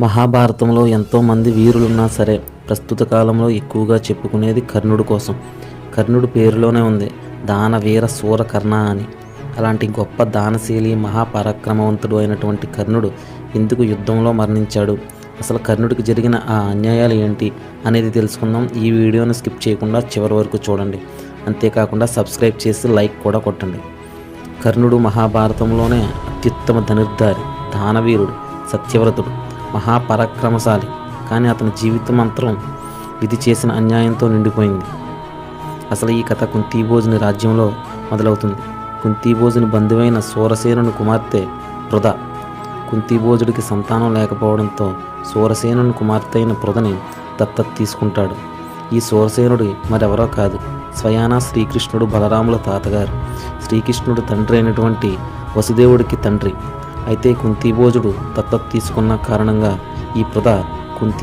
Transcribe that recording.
మహాభారతంలో ఎంతోమంది వీరులున్నా సరే ప్రస్తుత కాలంలో ఎక్కువగా చెప్పుకునేది కర్ణుడు కోసం. కర్ణుడు పేరులోనే ఉంది. దాన వీర శూర కర్ణ అని. అలాంటి గొప్ప దానశీలి మహాపరాక్రమవంతుడు అయినటువంటి కర్ణుడు ఎందుకు యుద్ధంలో మరణించాడు. అసలు కర్ణుడికి జరిగిన ఆ అన్యాయాలు ఏంటి అనేది తెలుసుకుందాం. ఈ వీడియోను స్కిప్ చేయకుండా చివరి వరకు చూడండి. అంతేకాకుండా సబ్స్క్రైబ్ చేసి లైక్ కూడా కొట్టండి. కర్ణుడు మహాభారతంలోనే అత్యుత్తమ ధనుర్ధారి దానవీరుడు సత్యవ్రతుడు. మహాపరాక్రమశాలి. కానీ అతని జీవితం అంతరం విధి చేసిన అన్యాయంతో నిండిపోయింది. అసలు ఈ కథ కుంతీభోజుని రాజ్యంలో మొదలవుతుంది. కుంతీభోజుని బంధువైన సూరసేనుని కుమార్తె పృథ కుంతీభోజుడికి సంతానం లేకపోవడంతో సూరసేనుని కుమార్తె అయిన పృథని దత్తత తీసుకుంటాడు. ఈ సూరసేనుడి మరెవరో కాదు. స్వయానా శ్రీకృష్ణుడు బలరాముల తాతగారు. శ్రీకృష్ణుడు తండ్రి అయినటువంటి వసుదేవుడికి తండ్రి. అయితే కుంతిభోజుడు దత్తత తీసుకున్న కారణంగా ఈ పృథ